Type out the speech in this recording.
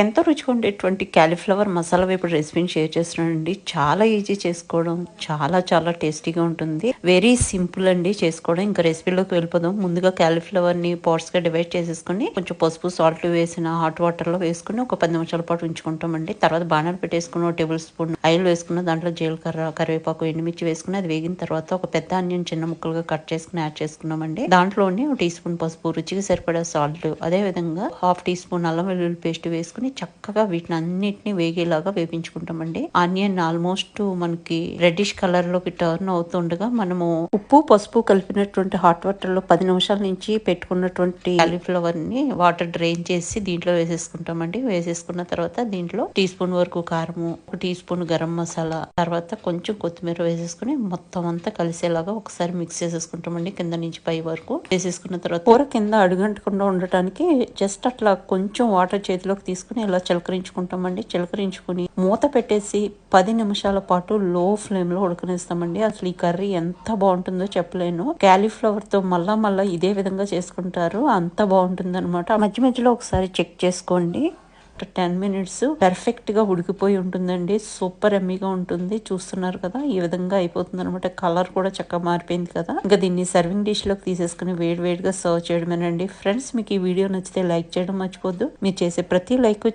ఎంతో రుచిగా ఉండేటువంటి క్యాలీఫ్లవర్ మసాలా వేపుడు రెసిపీని షేర్ చేస్తున్నానండి. చాలా ఈజీ చేసుకోవడం చాలా చాలా టేస్టీగా ఉంటుంది. వెరీ సింపుల్ అండి చేసుకోవడం. ఇంకా రెసిపీలోకి వెళ్ళిపోదాం. ముందుగా క్యాలీఫ్లవర్ని ని గా డివైడ్ చేసేసుకుని కొంచెం పసుపు సాల్ట్ వేసిన హాట్ వాటర్లో వేసుకుని ఒక పది నిమిషాల పాటు ఉంచుకుంటామండి. తర్వాత బాణాలు పెట్టేసుకుని టేబుల్ స్పూన్ ఆయిల్ వేసుకున్న దాంట్లో జీలకర్ర కరివేపాకు ఎండుమిర్చి వేసుకుని అది వేగిన తర్వాత ఒక పెద్ద ఆనియన్ చిన్న ముక్కలుగా కట్ చేసుకుని యాడ్ చేసుకున్నామండి. దాంట్లోనే ఒక టీ స్పూన్ పసుపు రుచికి సరిపడా సాల్ట్ అదే విధంగా హాఫ్ టీ స్పూన్ అల్లం వెల్లుల్లి పేస్ట్ వేసుకుని చక్కగా వీటిని అన్నిటిని వేగేలాగా వేపించుకుంటామండి. ఆనియన్ ఆల్మోస్ట్ మనకి రెడ్డిష్ కలర్లోకి టర్న్ అవుతుండగా మనము ఉప్పు పసుపు కలిపినటువంటి హాట్ వాటర్లో పది నిమిషాల నుంచి పెట్టుకున్నటువంటి కాలీఫ్లవర్ని వాటర్ డ్రైన్ చేసి దీంట్లో వేసేసుకుంటామండి. వేసేసుకున్న తర్వాత దీంట్లో టీ స్పూన్ వరకు కారము ఒక టీ స్పూన్ గరం మసాలా తర్వాత కొంచెం కొత్తిమీర వేసేసుకుని మొత్తం అంతా కలిసేలాగా ఒకసారి మిక్స్ చేసేసుకుంటామండి కింద నుంచి పై వరకు. వేసేసుకున్న తర్వాత కూర కింద అడుగంటకుండా ఉండటానికి జస్ట్ అట్లా కొంచెం వాటర్ చేతిలోకి తీసుకుని ఇలా చిలకరించుకుంటామండి. చిలకరించుకుని మూత పెట్టేసి పది నిమిషాల పాటు లో ఫ్లేమ్లో ఉడకనిస్తామండి. అసలు ఈ కర్రీ ఎంత బాగుంటుందో చెప్పలేను. క్యాలీఫ్లవర్తో మళ్ళా మళ్ళా ఇదే విధంగా చేసుకుంటారు. అంత బాగుంటుంది అనమాట మధ్య మధ్యలో ఒకసారి చెక్ చేసుకోండి. టెన్ మినిట్స్ పర్ఫెక్ట్గా ఉడికిపోయి ఉంటుందండి. సూపర్ ఎమ్మీగా ఉంటుంది. చూస్తున్నారు కదా ఈ విధంగా అయిపోతుంది అనమాట కలర్ కూడా చక్కగా మారిపోయింది కదా. ఇంకా దీన్ని సర్వింగ్ డిష్లోకి తీసేసుకుని వేడి వేడిగా సర్వ్ చేయడమేనండి. ఫ్రెండ్స్ మీకు ఈ వీడియో నచ్చితే లైక్ చేయడం మర్చిపోద్దు. మీరు చేసే ప్రతి లైక్